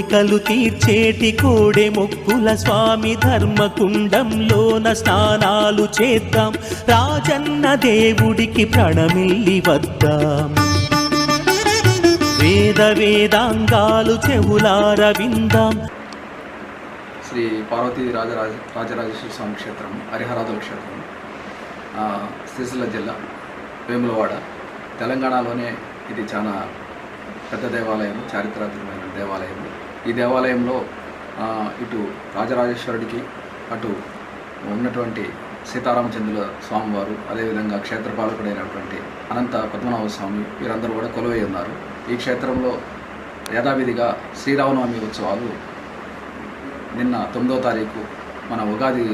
కోరికలు తీర్చేటి కోడే మొక్కుల స్వామి ధర్మకుండంలోన స్నానాలు చేద్దాం. రాజన్న దేవుడికి ప్రణమిల్లి వద్దాం. వేద వేదాంగాలు చెవులార విందాం. శ్రీ పార్వతీ రాజరాజ రాజరాజేశ్వర స్వామి క్షేత్రం హరిహరాదుల క్షేత్రం సిరిసిల్ల జిల్లా వేములవాడ తెలంగాణలోనే ఇది చాలా పెద్ద దేవాలయం చారిత్రాత్మకమైన దేవాలయం ఈ దేవాలయంలో ఇటు రాజరాజేశ్వరుడికి అటు ఉన్నటువంటి సీతారామచంద్రుల స్వామివారు అదేవిధంగా క్షేత్రపాలకుడైనటువంటి అనంత పద్మనాభ స్వామి వీరందరూ కూడా కొలువై ఉన్నారు. ఈ క్షేత్రంలో యథావిధిగా శ్రీరామనవమి ఉత్సవాలు నిన్న తొమ్మిదో తారీఖు మన ఉగాది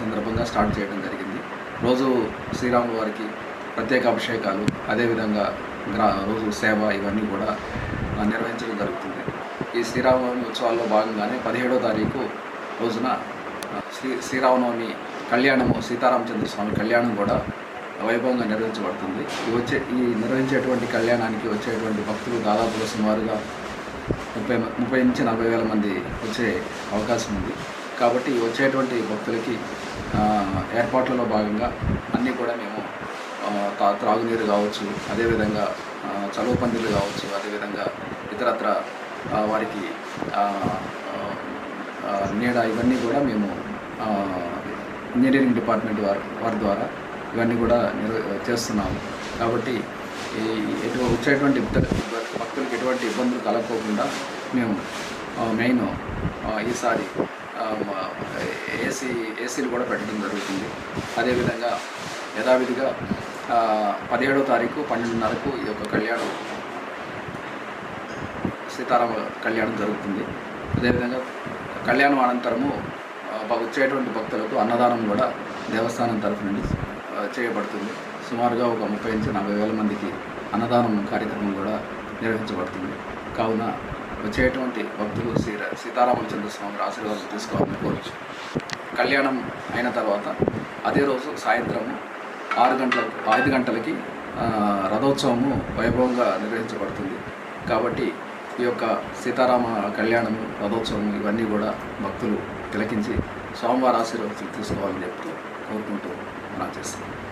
సందర్భంగా స్టార్ట్ చేయడం జరిగింది. రోజు శ్రీరాముల వారికి ప్రత్యేక అభిషేకాలు అదేవిధంగా గ్రా రోజు సేవ ఇవన్నీ కూడా నిర్వహించడం జరుగుతుంది. ఈ శ్రీరామనవమి ఉత్సవాల్లో భాగంగానే పదిహేడో తారీఖు రోజున శ్రీ శ్రీరామనవమి కళ్యాణము సీతారామచంద్ర స్వామి కళ్యాణం కూడా వైభవంగా నిర్వహించబడుతుంది. ఈ వచ్చే ఈ నిర్వహించేటువంటి కళ్యాణానికి వచ్చేటువంటి భక్తులు దాదాపుగా సుమారుగా ముప్పై ముప్పై నుంచి నలభై వేల మంది వచ్చే అవకాశం ఉంది. కాబట్టి వచ్చేటువంటి భక్తులకి ఏర్పాట్లలో భాగంగా అన్నీ కూడా మేము తా త్రాగునీరు కావచ్చు అదేవిధంగా చలువు చలువ పందిళ్ళు కావచ్చు అదేవిధంగా ఇతరత్ర వారికి నీడ ఇవన్నీ కూడా మేము ఇంజనీరింగ్ డిపార్ట్మెంట్ వారి వారి ద్వారా ఇవన్నీ కూడా చేస్తున్నాము. కాబట్టి ఈ ఎటు వచ్చేటువంటి భక్తులకి భక్తులకు ఎటువంటి ఇబ్బందులు కలగకోకుండా మేము మెయిన్ ఈసారి ఏసీ ఏసీలు కూడా పెట్టడం జరుగుతుంది. అదేవిధంగా యథావిధిగా పదిహేడో తారీఖు పన్నెండున్నరకు ఈ యొక్క కళ్యాణం సీతారామ కళ్యాణం జరుగుతుంది. అదేవిధంగా కళ్యాణం అనంతరము వచ్చేటువంటి భక్తులకు అన్నదానం కూడా దేవస్థానం తరఫు నుండి చేయబడుతుంది. సుమారుగా ఒక ముప్పై నుంచి నలభై వేల మందికి అన్నదానం కార్యక్రమం కూడా నిర్వహించబడుతుంది. కావున వచ్చేటువంటి భక్తులు శ్రీ సీతారామచంద్ర స్వామి ఆశీర్వాదం తీసుకోవాలని కోరచ్చు కళ్యాణం అయిన తర్వాత అదే రోజు సాయంత్రము ఆరు గంటల ఐదు గంటలకి రథోత్సవము వైభవంగా నిర్వహించబడుతుంది. కాబట్టి ఈ యొక్క సీతారామ కళ్యాణం రథోత్సవం ఇవన్నీ కూడా భక్తులు తిలకించి స్వామివారి ఆశీర్వాదాలు తీసుకోవాలని చెప్పి కోరుకుంటూ మనం చేస్తాం